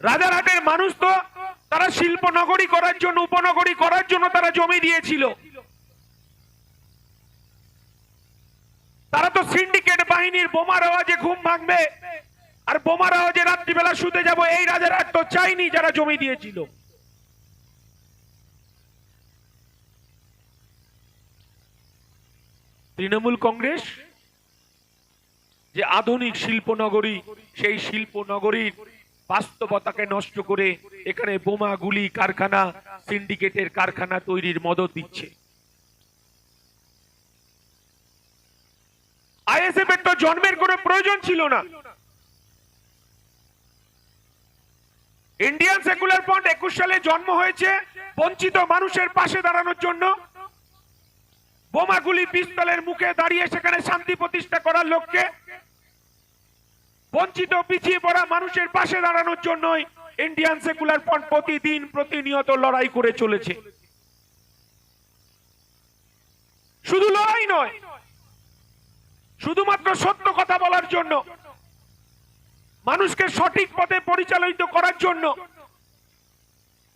রাজারহাটের মানুষ তো তারা শিল্প নগরী করার জন্য, উপনগরী করার জন্য তারা জমি দিয়েছিল। তারা তো সিন্ডিকেট বাহিনীর বোমার আওয়াজে ঘুম ভাঙবে। আর বোমার আওয়াজে রাত্রিবেলা শুতে যাব, এই রাজারহাট তো চাইনি যারা জমি দিয়েছিল। তৃণমূল কংগ্রেস যে আধুনিক শিল্পনগরী, সেই শিল্পনগরীর বাস্তবতাকে নষ্ট করে এখানে বোমা, গুলি, কারখানা, সিন্ডিকেটের কারখানা তৈরির মদত দিচ্ছে। আইএসএফ এর তো জন্মের কোনো প্রয়োজন ছিল না। ইন্ডিয়ান সেকুলার ফ্রন্ট একুশ সালে জন্ম হয়েছে বঞ্চিত মানুষের পাশে দাঁড়ানোর জন্য। বোমাগুলি পিস্তলের মুখে দাঁড়িয়ে সেখানে শান্তি প্রতিষ্ঠা করার লক্ষ্যে বঞ্চিত, পিছিয়ে পড়া মানুষের পাশে দাঁড়ানোর জন্যই ইন্ডিয়ান সেকুলার ফ্রন্ট প্রতিদিন প্রতিনিয়ত লড়াই করে চলেছে। শুধু লড়াই নয়, শুধুমাত্র সত্য কথা বলার জন্য, মানুষকে সঠিক পথে পরিচালিত করার জন্য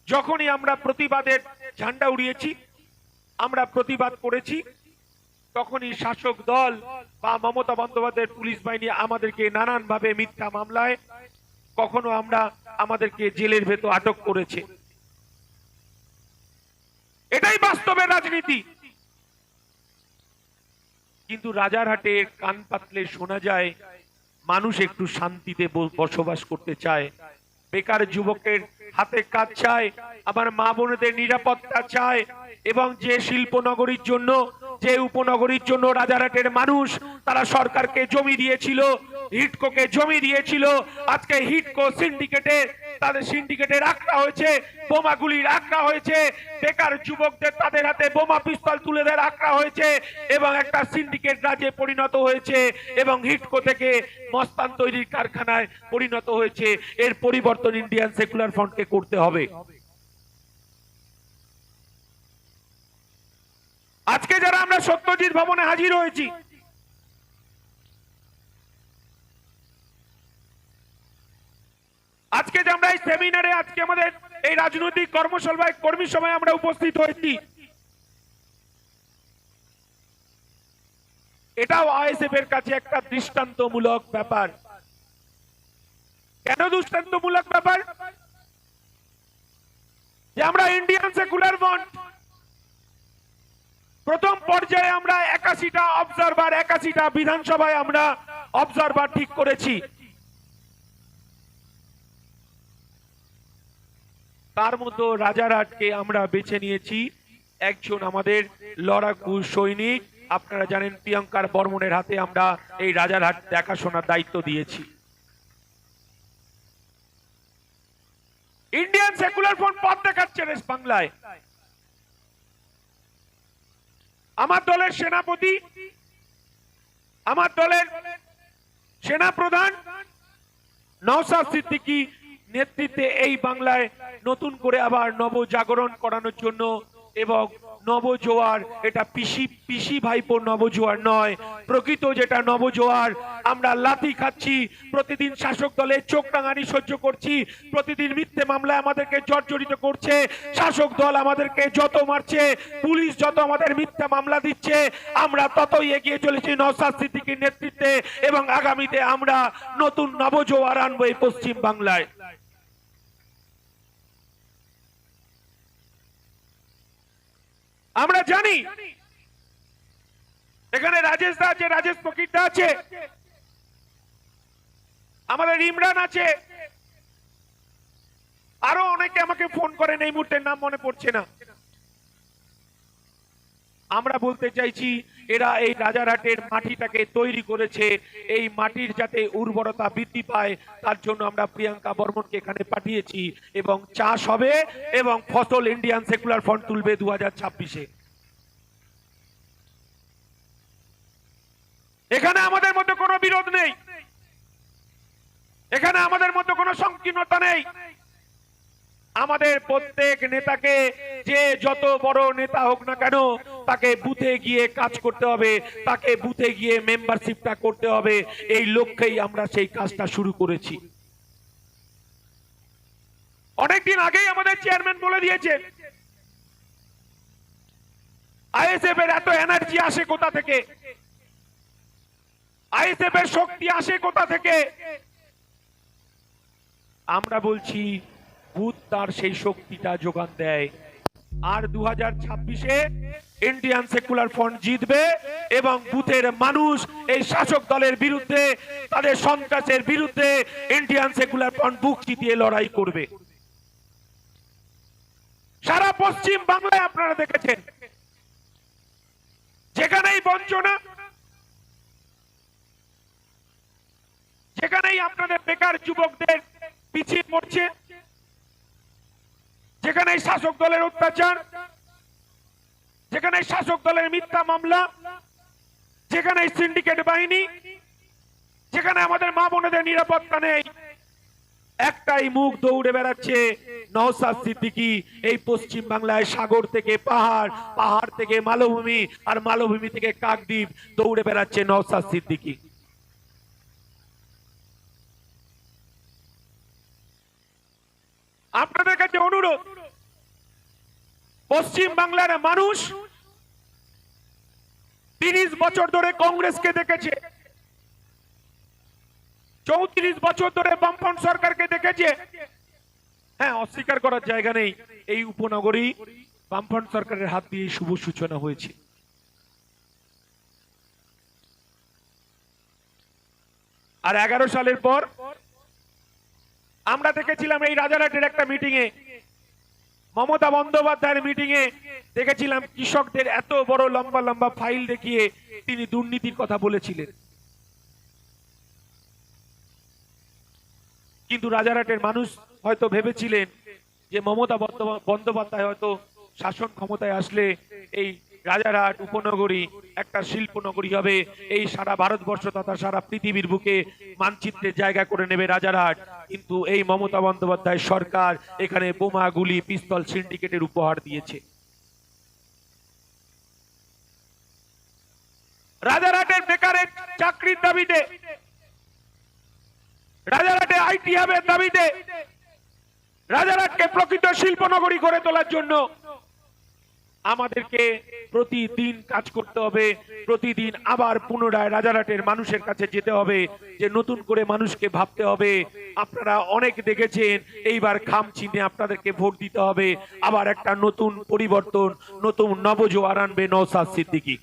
যখনই আমরা প্রতিবাদের ঝান্ডা উড়িয়েছি, আমরা প্রতিবাদ করেছি তখনই শাসক দল বা মমতা বন্দ্যোপাধ্যায়ের পুলিশ বাহিনী আমাদেরকে নানান ভাবে মিথ্যা মামলায় কখনো আমরা আমাদেরকে জেলের ভেতর আটক করেছে। এটাই বাস্তবের রাজনীতি। কিন্তু রাজারহাটে কান পাতলে শোনা যায়, মানুষ একটু শান্তিতে বসবাস করতে চায়। বেকার যুবকের হাতে কাজ চায়, আবার মা বোনেদের নিরাপত্তা চায়, এবং যে শিল্পনগরীর জন্য যে উপনগরীর জন্য রাজারহাটের মানুষ, তারা সরকারকে জমি দিয়েছিল, হিটকোকে জমি দিয়েছিল। আজকে হিটকো সিন্ডিকেটে, তাদের সিন্ডিকেটে রাখা হয়েছে বোমাগুলি রাখা হয়েছে। বেকার যুবকদের তাদের হাতে বোমা পিস্তল তুলে দেয় রাখা হয়েছে এবং একটা সিন্ডিকেট রাজ্যে পরিণত হয়েছে এবং হিটকো থেকে মস্তান তৈরির কারখানায় পরিণত হয়েছে। এর পরিবর্তন ইন্ডিয়ান সেকুলার ফ্রন্টকে করতে হবে। আজকে যারা আমরা সত্যজিৎ ভবনে হাজির হয়েছি, আজকে যে আমরা এই সেমিনারে, আজকে আমাদের এই রাজনৈতিক কর্মসভায় কর্মী সভায় আমরা উপস্থিত হয়েছি। এটাও আইএসএফ এর কাছে একটা দৃষ্টান্তমূলক ব্যাপার। কেন দৃষ্টান্তমূলক ব্যাপার? যে আমরা ইন্ডিয়ান সেকুলার বন্ড প্রথম পর্যায়ে আমরা একাশিটা অবজারভার একাশিটা বিধানসভায় আমরা অবজারভার ঠিক করেছি। তার মতো রাজারহাটকে আমরা বেছে নিয়েছি। একজন আমাদের লড়াকু সৈনিক। আপনারা জানেন প্রিয়ঙ্কার বর্মনের হাতে আমরা এই রাজারহাট দেখাশোনার দায়িত্ব দিয়েছি। ইন্ডিয়ান সেকুলার ফোন পথ দেখাচ্ছে বাংলায়। আমার দলের সেনাপতি, আমার দলের সেনা প্রধান নওসাদ সিদ্দিকী নেতৃত্বে এই বাংলায় নতুন করে আবার নবজাগরণ করানোর জন্য এবং নবজোয়ার, এটা পিসি পিসি ভাইপো নবজোয়ার নয়। প্রকৃত যেটা নবজোয়ার, আমরা লাথি খাচ্ছি, প্রতিদিন শাসক দলের চোখ টাঙানি সহ্য করছি, প্রতিদিন মিথ্যে মামলায় আমাদেরকে জর্জরিত করছে, শাসক দল আমাদেরকে যত মারছে, পুলিশ যত আমাদের মিথ্যা মামলা দিচ্ছে, আমরা ততই এগিয়ে চলেছি নওসাদ সিদ্দিকীর নেতৃত্বে এবং আগামীতে আমরা নতুন নবজোয়ার আনব এই পশ্চিম বাংলায় আমরা জানি। এখানে রাজেশ দা আছে রাজেশ ফকিরদা আছে, আমাদের ইমরান আছে। আরও অনেকে আমাকে ফোন করেন, এই মুহূর্তে নাম মনে পড়ছে না। আমরা বলতে চাইছি, এরা এই রাজারহাটের মাটিটাকে তৈরি করেছে। এই মাটির যাতে উর্বরতা বৃদ্ধি পায়, তার জন্য আমরা প্রিয়াঙ্কা বর্মনকে এখানে পাঠিয়েছি। এবং চাষ হবে এবং ফসল ইন্ডিয়ান সেকুলার ফ্রন্ট তুলবে দু হাজার ছাব্বিশে। এখানে আমাদের মধ্যে কোনো বিরোধ নেই। এখানে আমাদের মধ্যে কোনো সংকীর্ণতা নেই। আমাদের প্রত্যেক নেতাকে যে যত বড় নেতা হোক না কেন, তাকে বুথে গিয়ে কাজ করতে হবে, তাকে বুথে গিয়ে মেম্বারশিপটা করতে হবে। এই লক্ষ্যেই আমরা সেই কাজটা শুরু করেছি। অনেকদিন আগেই আমাদের চেয়ারম্যান বলে দিয়েছে আইএসএফ এর এত এনার্জি আসে কোথা থেকে? আইএসএফ এর শক্তি আসে কোথা থেকে? আমরা বলছি বুথ তার সেই শক্তিটা যোগান দেয়। আর দু হাজার ছাব্বিশে ইন্ডিয়ান সেকুলার ফ্রন্ট জিতবে এবং বুথের মানুষ এই শাসক দলের বিরুদ্ধে, তাদের সন্ত্রাসের বিরুদ্ধে ইন্ডিয়ান সেকুলার ফ্রন্ট বুক জিতিয়ে লড়াই করবে। সারা পশ্চিম বাংলায় আপনারা দেখেছেন। যেখানেই বঞ্চনা যেখানেই আপনাদের বেকার যুবকদের পিছিয়ে পড়ছে যেখানে শাসক দলের অত্যাচার যেখানে শাসক দলের মিথ্যা মামলা যেখানে সিন্ডিকেট বাহিনী, যেখানে আমাদের মা বোনেদের নিরাপত্তা নেই, একটাই মুখ দৌড়ে বেড়াচ্ছে নওসাদ সিদ্দিকি এই পশ্চিম বাংলায় সাগর থেকে পাহাড় পাহাড় থেকে মালভূমি, আর মালভূমি থেকে কাকদ্বীপ দৌড়ে বেড়াচ্ছে নওসাদ সিদ্দিকি। আপনাদের কাছে অনুরোধ, পশ্চিম বাংলার মানুষ তিরিশ বছর ধরে কংগ্রেসকে দেখেছে, চৌত্রিশ বছর ধরে বামফ্রন্ট সরকারকে দেখেছে। হ্যাঁ অস্বীকার করার জায়গা নেই। এই উপনগরী বামফ্রন্ট সরকারের হাত দিয়ে শুভ সূচনা হয়েছে। আর এগারো সালের পর আমরা দেখেছিলাম এই রাজারহাটের একটা মিটিং এ। মমতা বন্দ্যোপাধ্যায়ের মিটিং এ দেখেছিলাম কৃষকদের এত বড় লম্বা লম্বা ফাইল দেখিয়ে তিনি দুর্নীতির কথা বলেছিলেন। কিন্তু রাজারহাটের মানুষ হয়তো ভেবেছিলেন যে মমতা বন্দ্যোপাধ্যায় হয়তো শাসন ক্ষমতায় আসলে এই রাজারহাট উপনগরী একটা শিল্প নগরী হবে। এই সারা ভারতবর্ষ তথা সারা পৃথিবীর বুকে মানচিত্রের জায়গা করে নেবে রাজারহাট। কিন্তু এই মমতা বন্দ্যোপাধ্যায় সরকার এখানে বোমা, গুলি, পিস্তল, সিন্ডিকেটের উপহার দিয়েছে। রাজারহাটের বেকারের চাকরির দাবিতে, রাজারহাটে আইটি হাবের দাবিতে, রাজারহাটকে প্রকৃত শিল্প নগরী গড়ে তোলার জন্য আমাদেরকে প্রতিদিন কাজ করতে হবে, প্রতিদিন আবার পুনরায় রাজারহাটের মানুষের কাছে যেতে হবে, যে নতুন করে মানুষকে ভাবতে হবে। আপনারা অনেক দেখেছেন, এইবার খাম চিহ্নে আপনাদেরকে ভোট দিতে হবে। আবার একটা নতুন পরিবর্তন, নতুন নবজোয়ার আনবে নৌসাদ সিদ্দিকী।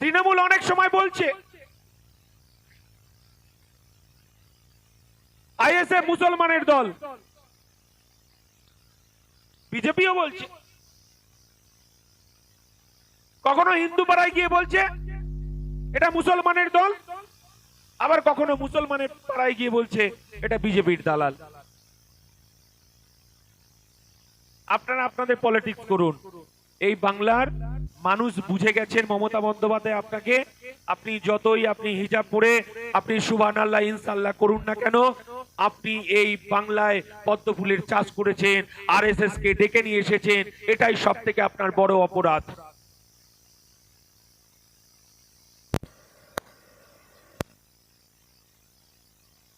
তৃণমূল অনেক সময় বলছে আইএসএফ মুসলমানের দল। বিজেপিও বলছে। কখনো হিন্দু পাড়ায় গিয়ে বলছে, এটা মুসলমানের দল, আবার কখনো মুসলমানের পাড়ায় গিয়ে বলছে, এটা বিজেপির দালাল। আপনারা আপনাদের পলিটিক্স করুন। এই বাংলার মানুষ বুঝে গেছেন মমতা বন্দ্যোপাধ্যায় আপনাকে। আপনি যতই আপনি হিজাব পরে, আপনি সুবান আল্লাহ ইনসাল্লাহ করুন না কেন আপনি এই বাংলায় পদ্ম ফুলের চাষ করেছেন আর কে ডেকে নিয়ে এসেছেন, এটাই সব থেকে আপনার বড় অপরাধ।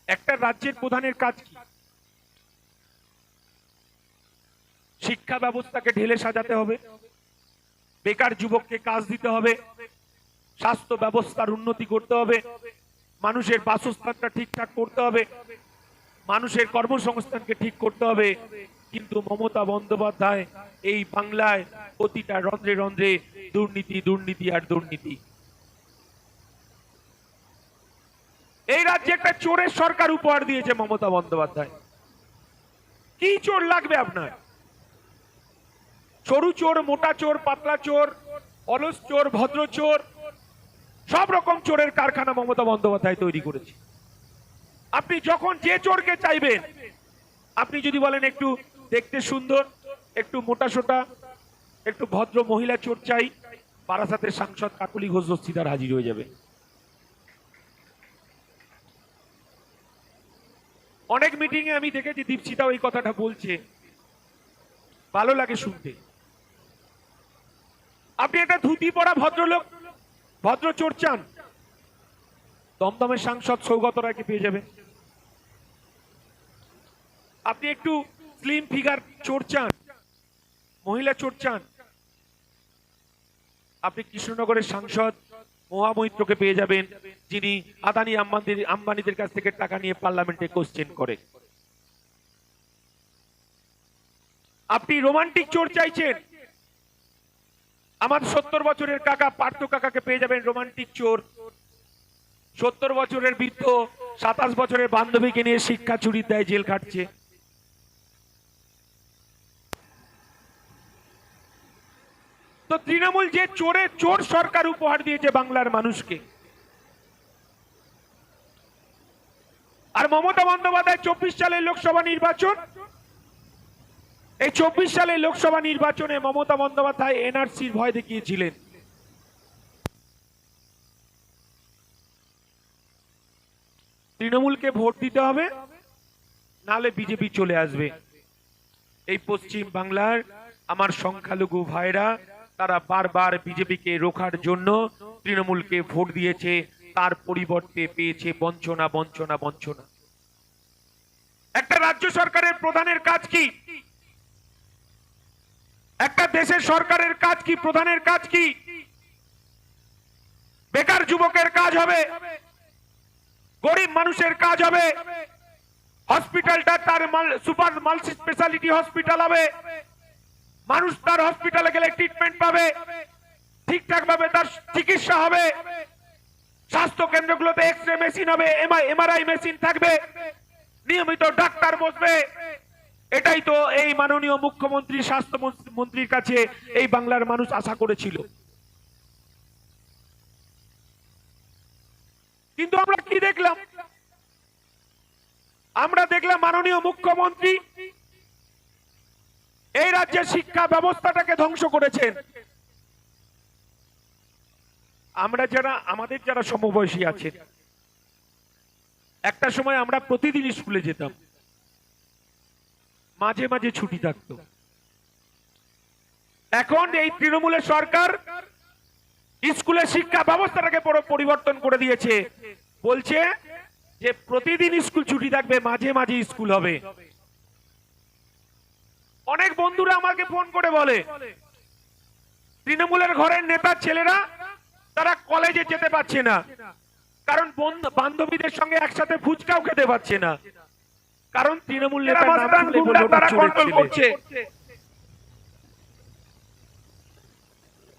একটা রাজ্যের প্রধানের কাজ কি? শিক্ষা ব্যবস্থাকে ঢেলে সাজাতে হবে, বেকার যুবককে কাজ দিতে হবে, স্বাস্থ্য ব্যবস্থার উন্নতি করতে হবে, মানুষের বাসস্থানটা ঠিকঠাক করতে হবে মানুষের কর্মসংস্থানকে ঠিক করতে হবে। কিন্তু মমতা বন্দ্যোপাধ্যায় এই বাংলায় প্রতিটা রন্ধ্রে রন্ধ্রে দুর্নীতি দুর্নীতি আর দুর্নীতি। এই রাজ্যে একটা চোরের সরকার উপহার দিয়েছে মমতা বন্দ্যোপাধ্যায়। কি চোর লাগবে আপনার? সরু চোর, মোটা চোর, পাতলা চোর, অলস চোর, ভদ্র চোর, সব রকম চোরের কারখানা মমতা বন্দ্যোপাধ্যায় তৈরি করেছে। আপনি যখন যে চোরকে চাইবেন, আপনি যদি বলেন একটু দেখতে সুন্দর, একটু মোটা সোটা, একটু ভদ্র মহিলা চোর চাই, বারাসাতের সাংসদ কাকুলি ঘোষ দস্তিদার হাজির হয়ে যাবে। অনেক মিটিং এ আমি দেখেছি দীপশিতাও এই কথাটা বলছে। ভালো লাগে শুনতে। আপনি একটা ধুতি পরা ভদ্রলোক, ভদ্র চোর চান, দমদমের সাংসদ সৌগত রায়কে পেয়ে যাবেন। আপনি একটু স্লিম ফিগার চোর চান, মহিলা চোর চান। আপনি কৃষ্ণনগরের সাংসদ, মহামৈত্রকে পেয়ে যাবেন, যিনি আদানি আম্বানিদের আম্বানিদের কাছ থেকে টাকা নিয়ে পার্লামেন্টে কোশ্চেন করে। আপনি রোমান্টিক চোর চাইছেন। আমার সত্তর বছরের কাকা পার্থ কাকাকে পেয়ে যাবেন রোমান্টিক চোর। সত্তর বছরের বৃদ্ধ সাতাশ বছরের বান্ধবীকে নিয়ে শিক্ষা চুরি দেয় জেল খাটছে। তো তৃণমূল যে চোরে চোর সরকার উপহার দিয়েছে বাংলার মানুষকে। আর মমতা বন্দ্যোপাধ্যায় চব্বিশ সালের লোকসভা নির্বাচন, এই চব্বিশ সালের লোকসভা নির্বাচনে মমতা বন্দ্যোপাধ্যায় এনআরসির ভয় দেখিয়েছিলেন। তৃণমূলকে ভোট দিতে হবে, নালে বিজেপি চলে আসবে। এই পশ্চিম বাংলার আমার সংখ্যালঘু ভাইরা তারা বারবার বিজেপিকে রোখার জন্য তৃণমূলকে ভোট দিয়েছে, তার পরিবর্তে পেয়েছে বঞ্চনা বঞ্চনা বঞ্চনা। একটা রাজ্য সরকারের প্রধানের কাজ কি? একটা দেশের সরকারের কাজ কি? প্রধানের কাজ কি? বেকার যুবকের কাজ হবে, গরিব মানুষের কাজ হবে, হসপিটালটা তার সুপার মাল্টি স্পেশালিটি হসপিটাল হবে মানুষ তার হসপিটালে গেলে ট্রিটমেন্ট পাবে ঠিকঠাক ভাবে তার চিকিৎসা হবে, স্বাস্থ্য কেন্দ্রগুলোতে এক্স রে মেশিন হবে এমআরআই মেশিন থাকবে, নিয়মিত ডাক্তার বসবে। এটাই তো এই মাননীয় মুখ্যমন্ত্রী, স্বাস্থ্য মন্ত্রীর কাছে এই বাংলার মানুষ আশা করেছিল। কিন্তু আমরা কি দেখলাম? আমরা দেখলাম মাননীয় মুখ্যমন্ত্রী এই রাজ্যের শিক্ষা ব্যবস্থাটাকে ধ্বংস করেছেন আমরা যারা, আমাদের যারা সমবয়সী আছেন, একটা সময় আমরা প্রতিদিন স্কুলে যেতাম। মাঝে মাঝে ছুটি থাকতো। এখন এই তৃণমূলের সরকার স্কুলের শিক্ষা ব্যবস্থাটাকে পুরো, পরিবর্তন করে দিয়েছে। বলছে যে প্রতিদিন স্কুল ছুটি থাকবে, মাঝে মাঝে স্কুল হবে। অনেক বন্ধুরা আমাকে ফোন করে বলে তৃণমূলের ঘরের নেতার ছেলেরা তারা কলেজে যেতে পারছে না। কারণ বন্ধু- বান্ধবীদের সঙ্গে একসাথে ফুচকাও খেতে পারছে না। কারণ তৃণমূল।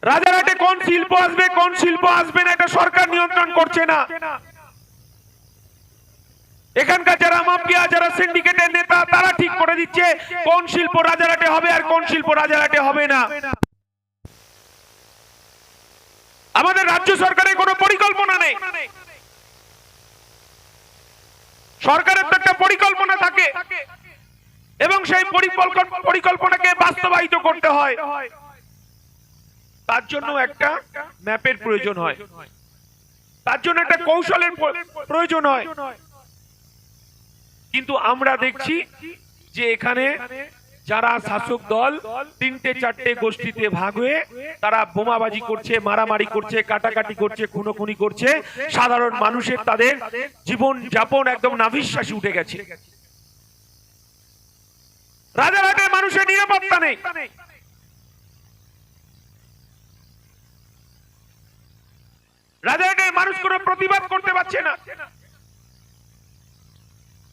রাজারহাটে কোন শিল্প আসবে কোন শিল্প আসবে না এটা সরকার নিয়ন্ত্রণ করছে না। এখানকার যারা মাফিয়া, যারা সিন্ডিকেটের নেতা, তারা ঠিক করে দিচ্ছে কোন শিল্প রাজারহাটে হবে আর কোন শিল্প রাজারহাটে হবে না। আমাদের রাজ্য সরকারের কোনো পরিকল্পনা নেই। সরকারের তো একটা পরিকল্পনা থাকে। এবং সেই পরিকল্পনা পরিকল্পনাকে বাস্তবায়িত করতে হয়। তার জন্য একটা ম্যাপের প্রয়োজন হয়। তার জন্য একটা কৌশলের প্রয়োজন হয়। কিন্তু আমরা দেখছি যে এখানে যারা শাসক দল তিনটে চারটে গোষ্ঠীতে ভাগ হয়ে তারা বোমাবাজি করছে মারামারি করছে কাটাকাটি করছে খুনোখুনি করছে। সাধারণ মানুষের তাদের জীবন যাপন একদম নাভিশ্বাসী উঠে গেছে। রাজারহাটের মানুষের নিরাপত্তা নেই। রাজারহাটের মানুষ কোনো প্রতিবাদ করতে পারছে না।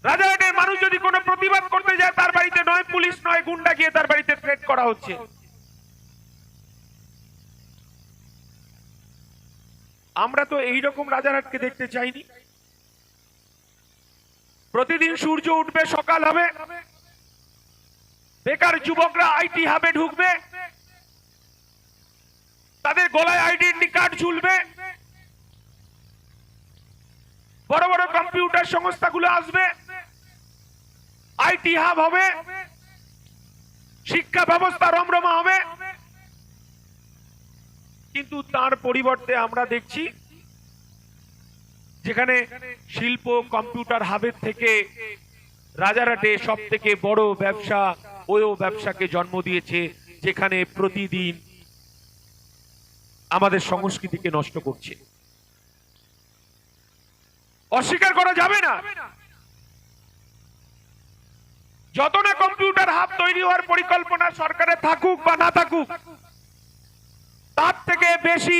রাজারহাটের মানুষ যদি কোনো প্রতিবাদ করতে যায়, তার বাড়িতে নয়, পুলিশ নয়, গুন্ডা গিয়ে তার বাড়িতে থ্রেট করা হচ্ছে। আমরা তো এই রকম রাজারহাটকে দেখতে চাইনি। প্রতিদিন সূর্য উঠবে, সকাল হবে। বেকার যুবকরা আইটি হাবে ঢুকবে। তাদের গলায় আইডেন্টি কার্ড ঝুলবে। বড় বড় কম্পিউটার সংস্থাগুলো আসবে। আইটি হাব হবে। শিক্ষা ব্যবস্থা রমরমা হবে। কিন্তু তার পরিবর্তে আমরা দেখছি, যেখানে শিল্প কম্পিউটার হাবের থেকে রাজারহাটে সব থেকে বড় ব্যবসা ওই ব্যবসাকে জন্ম দিয়েছে, যেখানে প্রতিদিন আমাদের সংস্কৃতিকে নষ্ট করছে। অস্বীকার করা যাবে না। যত না কম্পিউটার হাব তৈরি হওয়ার পরিকল্পনা সরকারে থাকুক বা না থাকুক, তার থেকে বেশি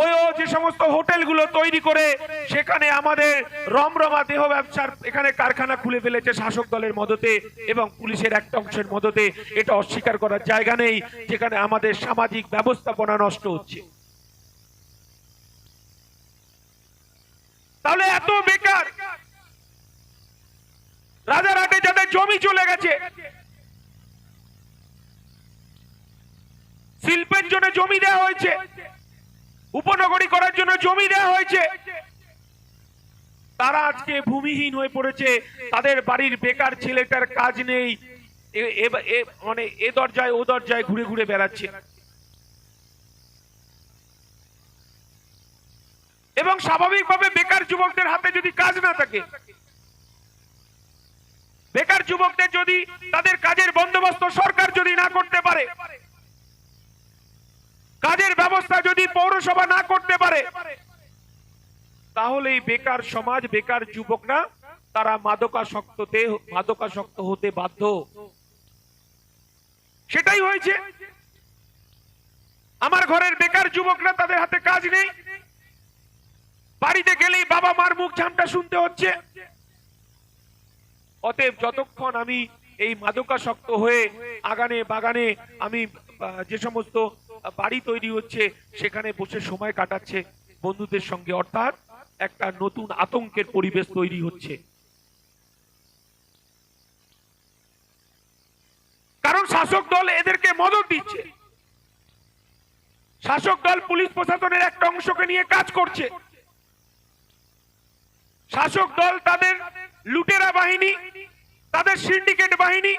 ওই ও যে সমস্ত হোটেলগুলো তৈরি করে সেখানে আমাদের রমরমা দেহ ব্যবসার এখানে কারখানা খুলে ফেলেছে শাসক দলের মদতে এবং পুলিশের একটা অংশের মদতে। এটা অস্বীকার করার জায়গা নেই, যেখানে আমাদের সামাজিক ব্যবস্থাপনা নষ্ট হচ্ছে। তাহলে এত বেকার রাজারহাটে যাদের জমি চলে গেছে। শিল্পের জন্য জমি দেওয়া হয়েছে। উপনগরী করার জন্য জমি দেওয়া হয়েছে। তারা আজকে ভূমিহীন হয়ে পড়েছে। তাদের বাড়ির বেকার ছেলেটার কাজ নেই। মানে এ দরজায় ও দরজায় ঘুরে ঘুরে বেড়াচ্ছে। এবং স্বাভাবিকভাবে বেকার যুবকদের হাতে যদি কাজ না থাকে বেকার যুবকদের যদি তাদের কাজের বন্দোবস্ত সরকার যদি না করতে পারে, কাজের ব্যবস্থা যদি পৌরসভা না করতে পারে, তাহলে এই বেকার সমাজ, বেকার যুবকরা, তারা মাদকাসক্ততে মাদকাসক্ত হতে বাধ্য। সেটাই হয়েছে। আমার ঘরের বেকার যুবকরা তাদের হাতে কাজ নেই। বাড়িতে গেলেই বাবা মার মুখ ঝামটা শুনতে হচ্ছে। অতএব যতক্ষণ আমি এই মাদকাসক্ত হয়ে আগানে বাগানে আমি যে সমস্ত বাড়ি তৈরি হচ্ছে, সেখানে বসে সময় কাটাচ্ছে বন্ধুদের সঙ্গে, অর্থাৎ একটা নতুন আতঙ্কের পরিবেশ তৈরি হচ্ছে। কারণ শাসক দল এদেরকে মদত দিচ্ছে। শাসক দল পুলিশ প্রশাসনের একটা অংশকে নিয়ে কাজ করছে। শাসক দল তাদের লুটেরা বাহিনী, তাদের সিন্ডিকেট বাহিনী,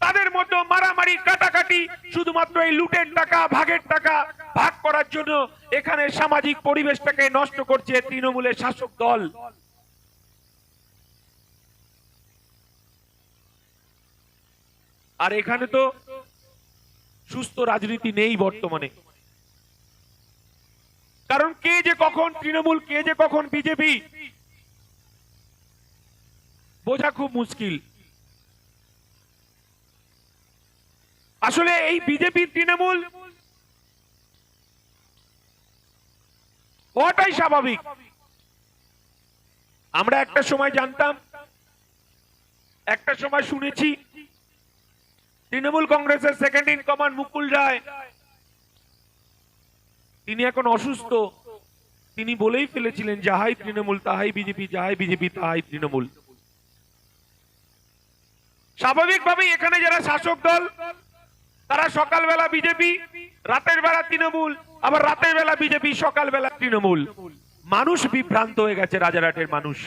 তাদের মধ্যে মারামারি, কাটাকাটি, শুধুমাত্র এই লুটের টাকা, ভাগের টাকা ভাগ করার জন্য এখানে সামাজিক পরিবেশটাকে নষ্ট করছে তৃণমূলের শাসক দল। আর এখানে তো সুস্থ রাজনীতি নেই বর্তমানে। কারণ কে যে কখন তৃণমূল, কে যে কখন বিজেপি বোঝা খুব মুশকিল। আসলে এই বিজেপি তৃণমূল হওয়াটাই স্বাভাবিক। আমরা একটা সময় জানতাম, একটা সময় শুনেছি, তৃণমূল কংগ্রেসের second in command Mukul Roy, তিনি এখন অসুস্থ। তিনি বলেই ফেলেছিলেন, যাহাই তৃণমূল, তাহাই বিজেপি, যাহাই বিজেপি, তাহাই তৃণমূল। স্বাভাবিকভাবেই এখানে যারা শাসক দল, তারা সকালবেলা বিজেপি, রাতের বেলা তৃণমূল, আবার রাতের বেলা বিজেপি, সকালবেলা তৃণমূল। মানুষ বিভ্রান্ত হয়ে গেছে রাজারহাটের মানুষ।